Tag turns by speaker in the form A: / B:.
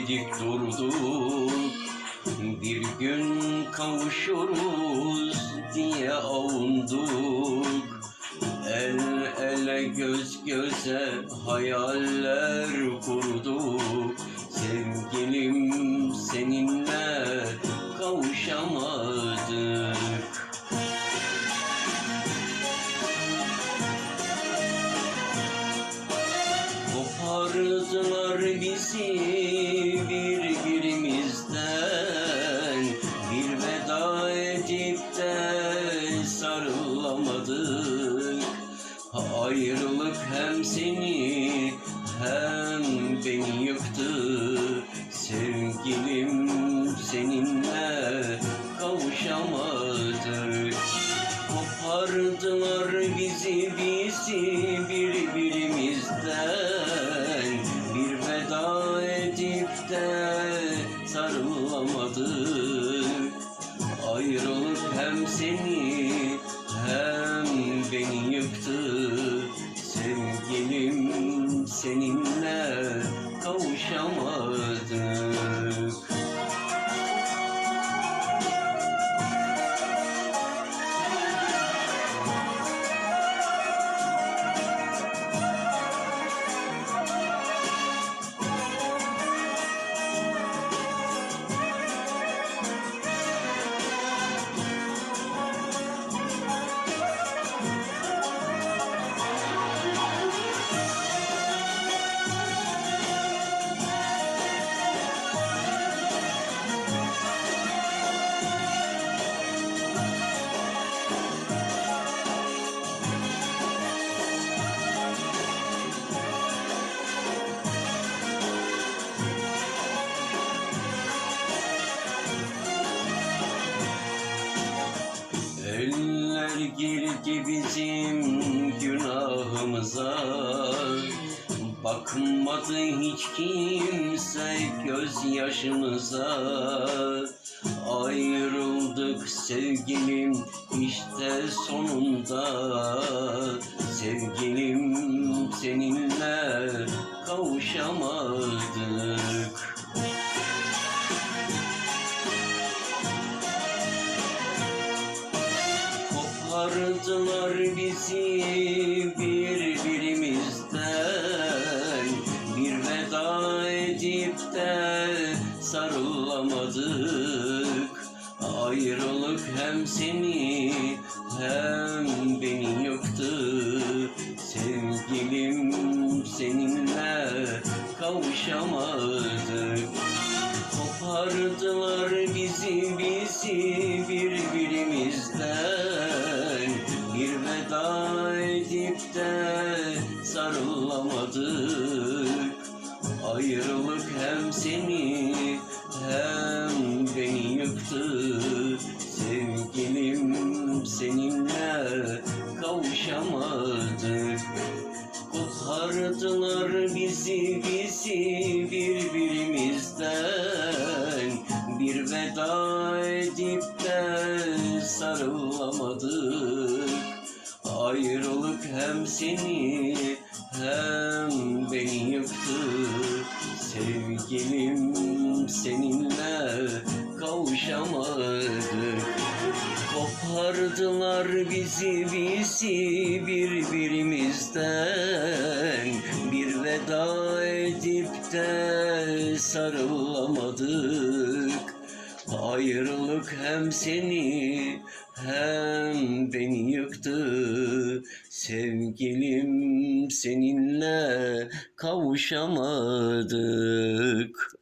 A: Bekledik durduk Bir gün kavuşuruz diye avunduk. El ele göz göze hayaller kurduk. Sevgilim seninle kavuşamadık. Kopardılar bizi seni. Hem beni yıktı Sevgilim seninle kavuşamadık. Kopardılar bizi bizi birbirimizden. Bir veda edip de sarılamadık. Ayrılık hem seni hem seninle kavuşamadık girdi bizim günahımıza. Bakmadı hiç kimse gözyaşımıza. Ayrıldık sevgilim işte sonunda. Sevgilim seninle kavuşamadık bizi birbirimizden Bir veda edip de sarılamadık. Ayrılık hem seni hem beni yıktı. Sevgilim seninle kavuşamadık. Kopardılar bizi bizi birbirimizden de sarılamadık. Ayrılık hem seni hem beni yıktı. Sevgilim seninle kavuşamadık. Kopardılar bizi bizi birbirimizden. Bir veda edip de sarılamadık. Ayrılık hem seni hem beni yıktı. Sevgilim seninle kavuşamadık. Kopardılar bizi bizi birbirimizden. Bir veda edip de sarılamadık Ayrılık hem seni hem beni yıktı. Sevgilim seninle kavuşamadık